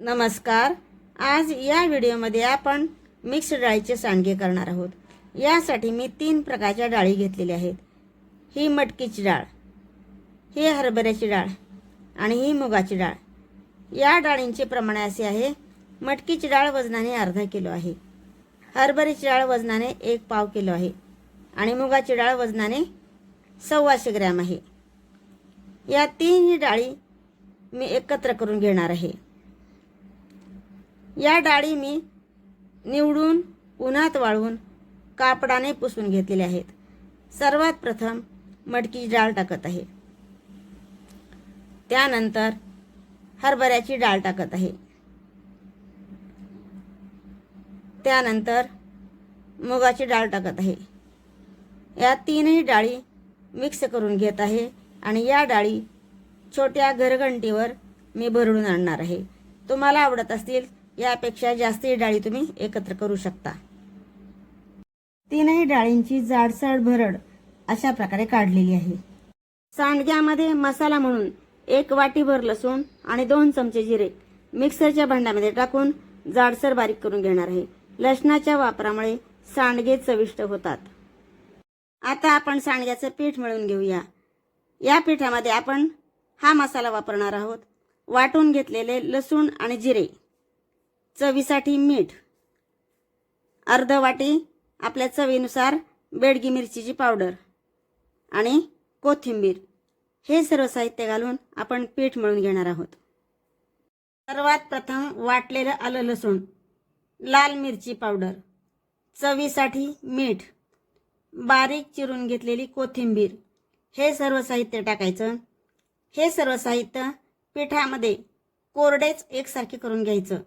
नमस्कार. आज या व्हिडिओमध्ये आपण मिक्स डाळीचे सांडगे करणार आहोत. यासाठी मी तीन प्रकारच्या डाळी घेतलेल्या आहेत. ही मटकीची डाळ ही हरभऱ्याची डाळ आणि ही मुगाची डाळ. या डाळींचे प्रमाण असे आहे मटकीची डाळ वजनाने अर्धा किलो आहे. हरभऱ्याची डाळ वजनाने एक पाव किलो आहे आणि मुगाची डाळ वजनाने सव्वाशे ग्रॅम आहे. या तीनही डाळी मी एकत्र करून घेणार आहे. या डाळी मी निवडून उन्हात वाळवून कापडाने पुसून घेतलेल्या आहेत. सर्वात प्रथम मटकीची डाळ टाकत आहे. त्यानंतर हरभऱ्याची डाळ टाकत आहे. त्यानंतर मुगाची डाळ टाकत आहे. या तीनही डाळी मिक्स करून घेत आहे आणि या डाळी छोट्या घरघंटीवर मी भरडून आणणार आहे. तुम्हाला आवडत असतील यापेक्षा जास्तही डाळी तुम्ही एकत्र करू शकता. तीनही डाळींची जाडसर भरड अशा प्रकारे काढलेली आहे. सांडग्यामध्ये मसाला म्हणून एक वाटीभर लसूण आणि दोन चमचे जिरे मिक्सरच्या भांड्यामध्ये टाकून जाडसर बारीक करून घेणार आहे. लसणाच्या वापरामुळे सांडगे चविष्ट होतात. आता आपण सांडग्याचं पीठ मिळवून घेऊया. या पिठामध्ये आपण हा मसाला वापरणार आहोत. वाटून घेतलेले लसूण आणि जिरे. चवीसाठी मीठ अर्ध वाटी आपल्या चवीनुसार बेडगी मिरचीची पावडर आणि कोथिंबीर. हे सर्व साहित्य घालून आपण पीठ मळून घेणार आहोत. सर्वात प्रथम वाटलेलं आलं लसूण लाल मिरची पावडर चवीसाठी मीठ बारीक चिरून घेतलेली कोथिंबीर. हे सर्व साहित्य टाकायचं. हे सर्व साहित्य पिठामध्ये कोरडेच एकसारखे करून घ्यायचं.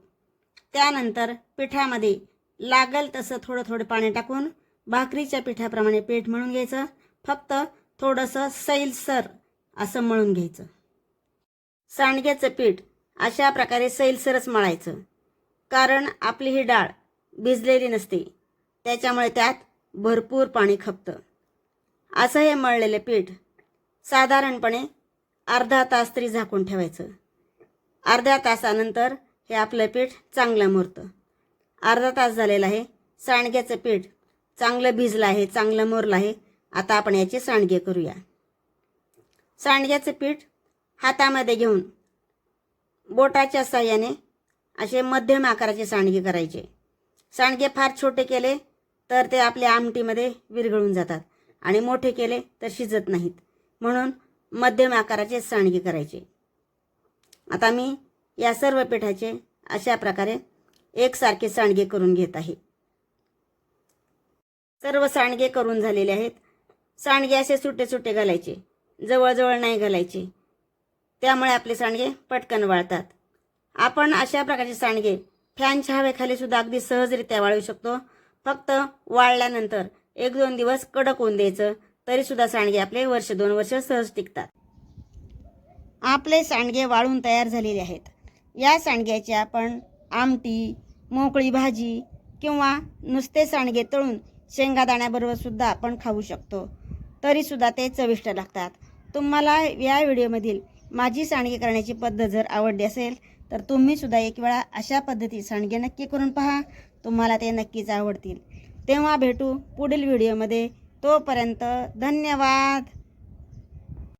त्यानंतर पिठामध्ये लागल तसं थोडं थोडं पाणी टाकून भाकरीच्या पिठाप्रमाणे पीठ मळून घ्यायचं. फक्त थोडंसं सैलसर असं मळून घ्यायचं. सांडग्याचं पीठ अशा प्रकारे सैलसरच मळायचं. कारण आपली ही डाळ भिजलेली नसते. त्याच्यामुळे त्यात भरपूर पाणी खपतं. असं हे मळलेलं पीठ साधारणपणे अर्धा तास तरी झाकून ठेवायचं. अर्ध्या तासानंतर हे आपलं पीठ चांगलं मुरतं. अर्धा तास झालेला आहे. सांडग्याचं पीठ चांगलं भिजलं आहे चांगलं मुरलं आहे. आता आपण याचे सांडगे करूया. सांडग्याचं पीठ हातामध्ये घेऊन बोटाच्या साह्याने असे मध्यम आकाराचे सांडगे करायचे. सांडगे फार छोटे केले तर ते आपल्या आमटीमध्ये विरघळून जातात आणि मोठे केले तर शिजत नाहीत. म्हणून मध्यम आकाराचे सांडगे करायचे. आता मी या सर्व पिठाचे अशा प्रकारे एकसारखे सांडगे करून घेत आहे. सर्व सांडगे करून झालेले आहेत. सांडगे असे सुटे सुटे घालायचे. जवळजवळ नाही घालायचे. त्यामुळे आपले सांडगे पटकन वाळतात. आपण अशा प्रकारचे सांडगे फॅनच्या हवेखाली सुद्धा अगदी सहजरित्या वाळवू शकतो. फक्त वाळल्यानंतर एक दोन दिवस कडक होऊन द्यायचं तरी सुद्धा सांडगे आपले वर्ष दोन वर्ष सहज टिकतात. आपले सांडगे वाळून तयार झालेले आहेत. या सांडग्याची आपण आमटी मोकळी भाजी किंवा नुसते सांडगे तळून शेंगादाण्याबरोबर सुद्धा आपण खाऊ शकतो. तरीसुद्धा ते चविष्ट लागतात. तुम्हाला या व्हिडिओमधील माझी सांडगे करण्याची पद्धत जर आवडली असेल तर तुम्ही सुद्धा एक वेळा अशा पद्धती सांडगे नक्की करून पहा. तुम्हाला ते नक्कीच आवडतील. तेव्हा भेटू पुढील व्हिडिओमध्ये. तोपर्यंत धन्यवाद!